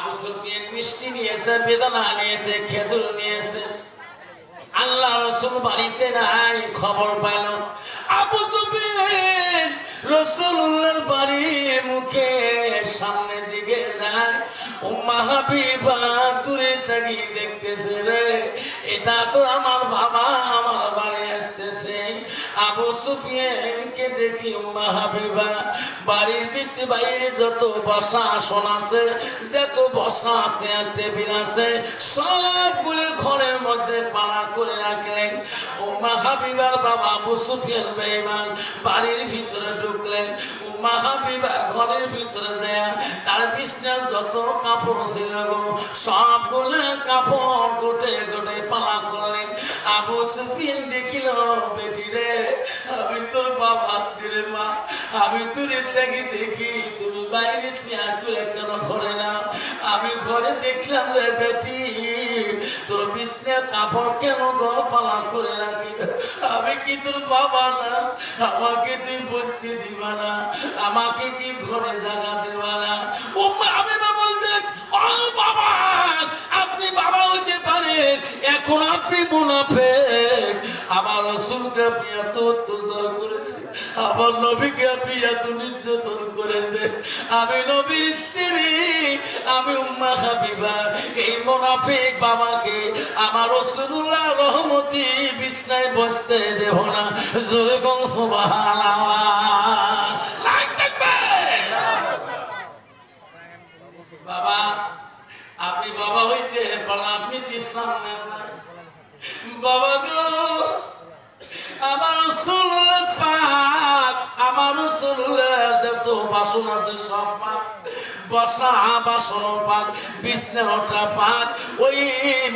আবু সুফিয়ান মিষ্টি নিয়েছে, বেদনা নিয়েছে খেদুর নিয়েছে। আল্লাহ রসুল বাড়িতে নাই, খবর পাইল। আবু সুফিয়ান রসুল্লাহর বাড়ি মুখে সামনের দিকে যায়। উম্মা দূরে তাকিয়ে দেখতেছে রে, এটা তো আমার বাবা, আমার বাড়ি। আবু সুফিয়ানকে দেখি উম্মা হাবিবা বাড়ির ভিত্তি বাইরে যত বসা আসন আছে, যত বসা আছে আর টেবিল আছে, সবগুলো ঘরের মধ্যে পাড়া করে রাখলেন। উম্মা হাবিবার বাবা আবু সুফিয়ান বেঈমান বাড়ির ভিতরে ঢুকলেন। উম্মা হাবিবা ঘরের ভিতরে যায়, তার বিছনার যত কাপড় ছিল গো, সবগুলো কাপড় আবু সুফিয়ান দেখিল বেটি রে আমি তোর বাবা ছিলে মা। আমি তোর থেকে দেখি তুমি বাইরে চেয়ার করে কেন ঘরে না? আমি ঘরে দেখলাম রে বেটি তোর বিছনার কাপড় কেন গো করে রাখি? আমি কি তোর বাবা না? আমাকে তুই বসতে দিবা না। আমাকে কি ঘরে জায়গা দেবা না? ও মা, পারেন এখন আপনি মুনাফেক। আমার রসুলকে আপনি এত অত্যাচার করেছে আমার নবীকে আপনি এত নির্যাতন করেছে আমি নবীর স্ত্রী, আমি উম্মা হাবিবা। এই মুনাফিক বাবাকে আমার রসুল্লাহ রহমতি বিছনায় বসতে দেব না। জোরে কম সুবহানাল্লাহ লাইক থাকবে বাবা আপনি বাবা পারেন আপনি তো ইসলাম নেন না বাবা গো আমার পাক আমার যত বাসন আছে সব পাক বসা বাসন পাক বিছনাটা পাক ওই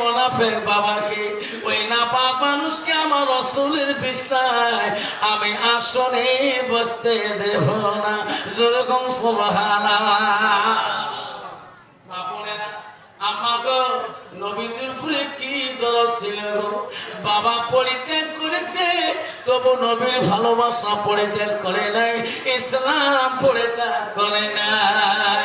মোনাফেক বাবাকে ওই না পাক মানুষকে আমার রসুলের বিছনায় আমি আসনে বসতে দেব না। যেরকম বোনেরা, কি? বাবা পরিত্যাগ তবু ভালোবাসা পরিত্যাগ করে নাই ইসলাম পরিত্যাগ করে নাই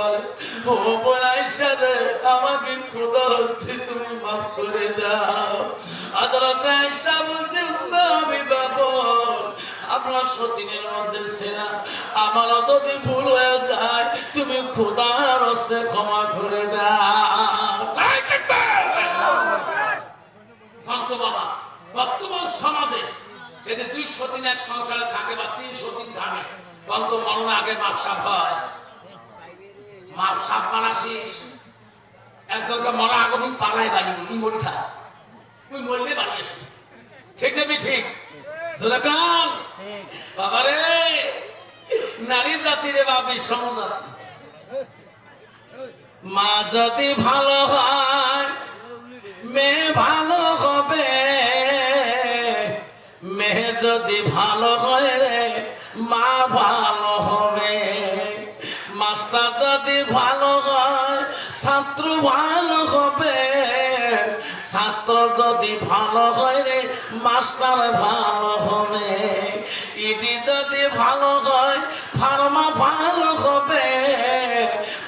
পারে ও আইসা রে, আমাকে খোদার হস্তে তুমি মাফ করে দাও। আদালতে আইসা আমি বাবন আপনার সতীনের মধ্যে ছিলাম আমার যদি ভুল হয়ে যায়। তুমি খোদার হস্তে ক্ষমা করে দাও। ভক্ত বাবা, বর্তমান সমাজে এদের দুই সতীন এক সংসারে থাকে বা তিন সতীন থাকে ভক্ত মরণ আগে মাপসাপ হয়। মাপ সাপ একজনকে মরা আগদিন পালায় বাড়ি বলি মরি থাক। তুই মরলে বাড়ি ঠিক নেবি ঠিক যেরকম বাবারে, নারী জাতি রে বা বিষম মা যদি ভালো হয়, মেয়ে ভালো হবে। মেয়ে যদি ভালো হয় মা ভালো মাস্টার যদি ভালো হয় ছাত্র ভালো হবে। ছাত্র যদি ভালো হয় রে, মাস্টার ভালো হবে। ইডি যদি ভালো হয়, ফার্মা ভালো হবে।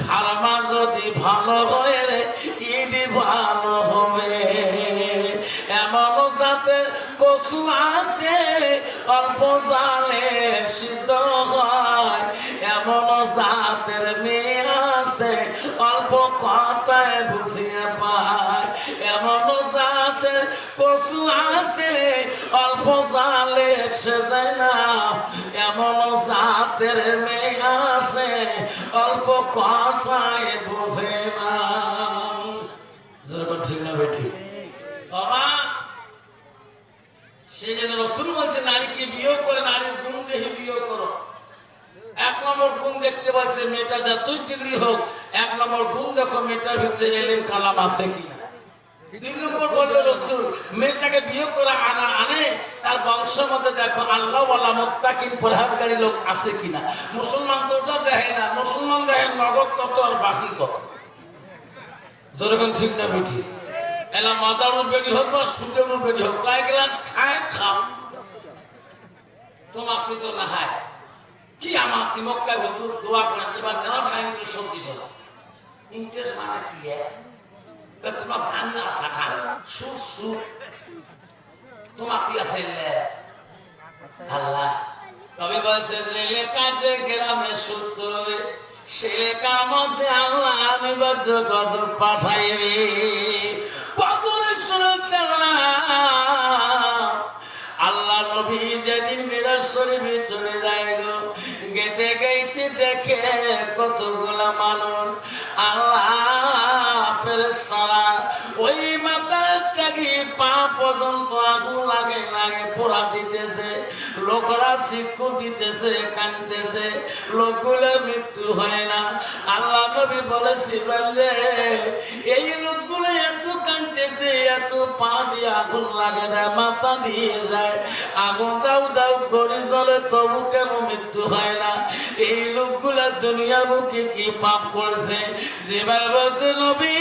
ফার্মা যদি ভালো হয় রে, ইডি ভালো হবে। এমন কচু আছে অল্প জালে সিদ্ধ হয়, এমন জাতের মেয়ে আছে, অল্প কথায় বুঝিয়ে পায়। এমন জাতের কচু আছে, অল্প জালে সে না। এমন জাতের মেয়ে আছে, অল্প কথায় বুঝে না। ঠিক না বেঠি বাবা সেই জন্য রসুল বলছে, নারীকে বিয়ে করে, নারীর গুণ দেহে বিয়ে করো। এক নম্বর গুণ দেখতে পাচ্ছে, মেয়েটা যতই ডিগ্রি হোক, এক নম্বর গুণ দেখো, মেয়েটার ভিতরে এলেন কালাম আছে কিনা দুই নম্বর বলল, রসুল, মেয়েটাকে বিয়ে করে আনা, আনে, তার বংশের মধ্যে দেখো আল্লাহ বলা মোত্তাকিন, পরহাজগারী লোক আছে কিনা মুসলমান তো ওটা দেখে না, মুসলমান দেখে নগদ কত আর বাকি কত? যেরকম ঠিক না বেঠি এলা মাদার বেটি হোক বা সুদের বেটি হোক, কয়েক গ্লাস খায়, খাও। তুই তো না খায় কি আমার তুই মক্কায় হুজুর দোয়া করেন, এবার নেওয়া ভাই সব দিছ ইন্টারেস্ট মানে কি তোমার আর ফাটা সুর সুর। তোমার তুই আছে আল্লাহ। তবে বলছে যে লেখাতে গ্রামে সুস্থ হবে সে লেখার আল্লাহ আমি বজ্র গজ পাঠাইবে। আল্লাহ নবী যেদিন মিরাজ শরীফে চলে যায় গো গেতে গাইতে দেখে কতগুলা মানুষ আল্লাহ ওই মাথা থেকে পা পর্যন্ত আগুন লাগে লাগে, পোড়া দিতেছে। লোকরা শিক্ষু দিতেছে কানতেছে লোকগুলো মৃত্যু হয় না। আল্লাহ নবী বলেছি বললে এই লোকগুলো এত কানতেছে এত পা দিয়ে আগুন লাগে যায়, মাথা দিয়ে যায়। আগুন দাউ দাউ করে, চলে তবু কেন মৃত্যু হয় না? এই লোকগুলা দুনিয়ার বুকে কি পাপ করেছে? যেবার বলছে, নবী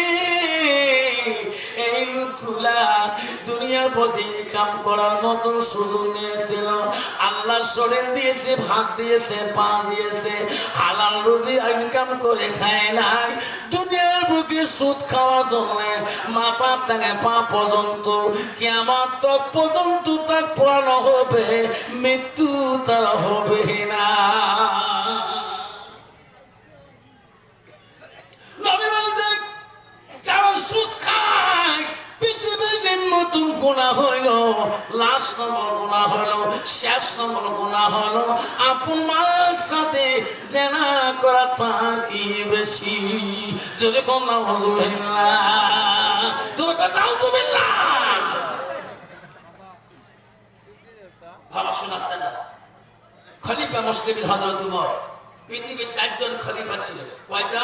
এই ইনকাম করার নিয়েছিল। আল্লাহ শরীর দিয়েছে, ভাত দিয়েছে পা দিয়েছে। হালাল রুজি ইনকাম করে খায় নাই। দুনিয়ার বুকে সুদ খাওয়ার জন্য মাথা থেকে পা পর্যন্ত। কেমন তক পর্যন্ত তাক পুরানো হবে, মৃত্যু তার হবে না। সুদ খায় পৃথিবীর নতুন গুণা হইল লাশ নম্বর গুণা হইল, শেষ নম্বর গুণা হইল। আপন মার সাথে জেনা করা থাকি বেশি। যদি কম হজুবিল্লা তুমি কথা হজুবিল্লা বাবা, শোনাতেন না। খলিফা মুসলিম হজরত উমর। পৃথিবীর চারজন খলিফা ছিল। কয়টা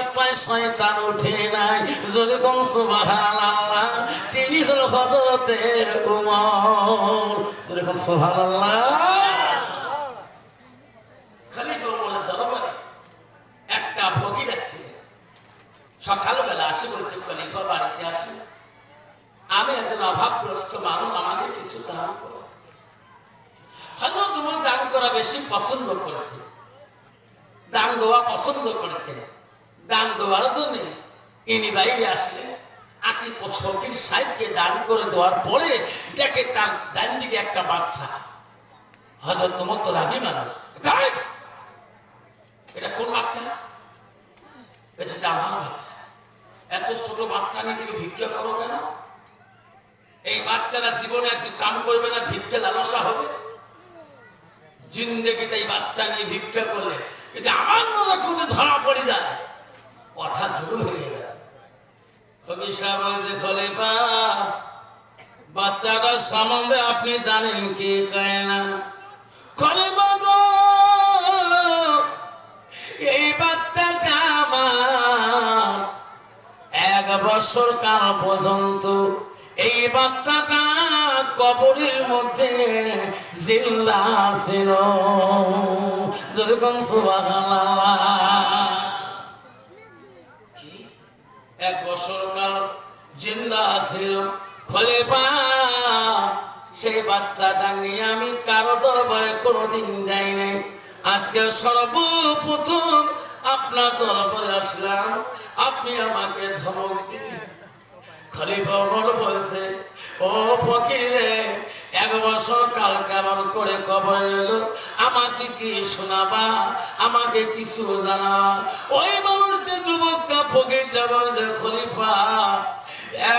রাস্তায় শয়তান উঠে নাই। যদি কম সুবাহান আল্লাহ তিনি হল হজরতে উমর। যদি কম সুবাহান খলিফা উমরের দরবারে একটা ফকির আসছিলেন সকালবেলা আসে, বলছে, খলিফা বাড়িতে আসে। আমি একজন অভাবগ্রস্ত আমাকে কিছু দান করো। তোমার দান করা বেশি পছন্দ করেছে। দান দেওয়া পছন্দ করেছেন দান দেওয়ার জন্য ইনি বাইরে আসলেন। আকি ফকির সাহেবকে দান করে দেওয়ার পরে দেখে তার ডান দিকে একটা বাচ্চা। হজরত তোমার তো রাগি মানুষ। এটা কোন বাচ্চা? এটা আমার বাচ্চা। এত ছোট বাচ্চা নিয়ে তুমি ভিক্ষা করো কেন? এই বাচ্চারা জীবনে কাম করবে না, ভিক্ষা লালসা হবে? জিন্দেগিটা এই বাচ্চা নিয়ে ভিক্ষা করলে এটা আমার নজর ধরা পড়ে যায় কথা জুড়ে হয়ে যায়। খলিফা বাচ্চাটার সম্বন্ধে আপনি জানেন কি কয় না খলিফা গো, এই বাচ্চাটা আমার এক বছর কাল পর্যন্ত এই বাচ্চাটা কবরের মধ্যে জিল্লা ছিল। যেরকম কি এক বছর কাল জিন্দা ছিল খলিফা সেই বাচ্চাটা নিয়ে আমি কারও দরবারে কোনোদিন যাই নাই। আজকে সর্বপ্রথম আপনার দরবারে আসলাম, আপনি আমাকে ধমক দিলেন। খলিফা ওমর বলছে, ও ফকির রে এক বছর কাল কেমন করে কবর এলো? আমাকে কি শোনাবা? আমাকে কিছু জানাবা? ওই মানুষটা যুবকটা ফকিরটা যে খলিফা।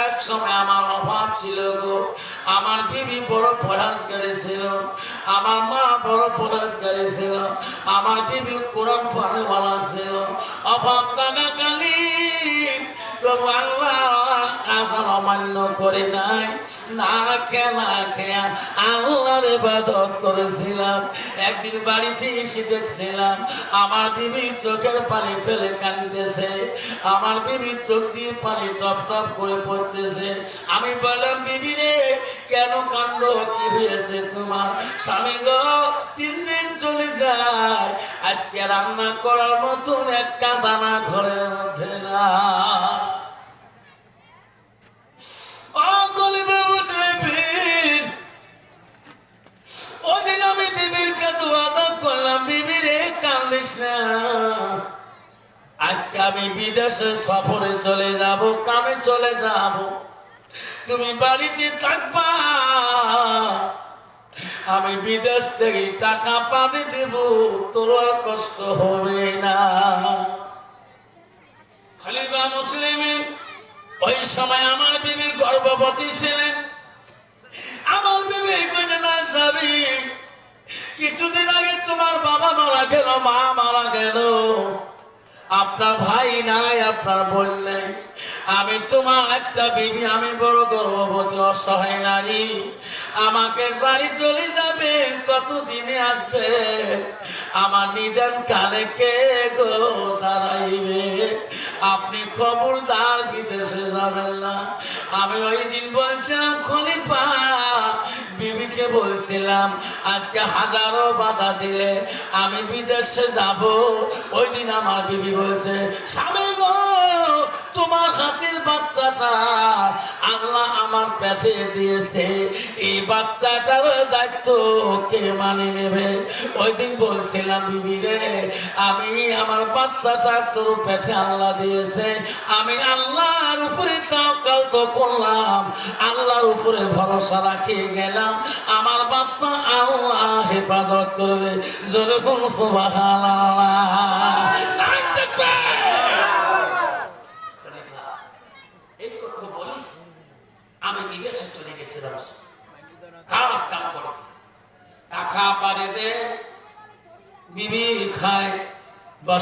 এক সময় আমার অভাব ছিল গো। আমার বিবি বড় পরাজগারী ছিল। আমার মা বড় পরাজগারী ছিল, আমার বিবি কোরআন পানেওয়ালা ছিল। অভাব টাকা কালি অমান্য করে নাই। না না খেয়া আল্লাহর ইবাদত করেছিলাম। একদিন বাড়িতে এসে দেখছিলাম, আমার বিবি চোখের পানি ফেলে কাঁদতেছে। আমার বিবি চোখ দিয়ে পানি টপ টপ করে পড়তেছে। আমি বললাম, বিবি রে, কেন কান্দ কি হয়েছে তোমার? স্বামী গো, তিন দিন চলে যায়। আজকে রান্না করার মতন একটা দানা ঘরের মধ্যে না আমি বিবির কাছে করলাম, বিবি রে কান্দিস না। আজকে আমি বিদেশে সফরে চলে যাব, কামে চলে যাব। তুমি বাড়িতে থাকবা। আমি বিদেশ থেকে টাকা পাবে দেব, তোর কষ্ট হবে না। খলিফা মুসলিম, ওই সময় আমার বিবি গর্ভবতী ছিলেন। আমার বিবি না স্বামী কিছুদিন আগে তোমার বাবা মারা গেল, মা মারা গেল। আপনার ভাই নাই, আপনার নাই। আমি তোমার একটা বিবি, আমি বড় গর্ভবতী, অসহায় নারী। আমাকে বাড়ি চলে যাবে, কতদিনে আসবে? আমার নিদান কালে কে গো দাঁড়াইবে? আপনি খবরদার বিদেশে যাবেন না। আমি ওই দিন বলছিলাম, খলিফা, বিবিকে বলছিলাম, আজকে হাজারো বাধা দিলে আমি বিদেশে যাব। ওই দিন আমার বিবি বলছে, স্বামী গো আল্লাহ আমার পেটে দিয়েছে, এই বাচ্চাটার দায়িত্ব কে মানে নেবে? ওই দিন বলছিলাম, বিবি রে, আমি আমার বাচ্চাটা তোর পেটে আল্লাহ দিয়েছে। আমি আল্লাহর উপরে তাওকাল তো করলাম, আল্লাহর উপরে ভরসা রাখিয়ে গেলাম। আমার বাচ্চা আল্লাহ হেফাজত করবে। যেরকম এই কথা বলি আমি বিদেশে চলে গেছিলাম কাজ কাম করতে টাকা পারে দে বিবি খায় বা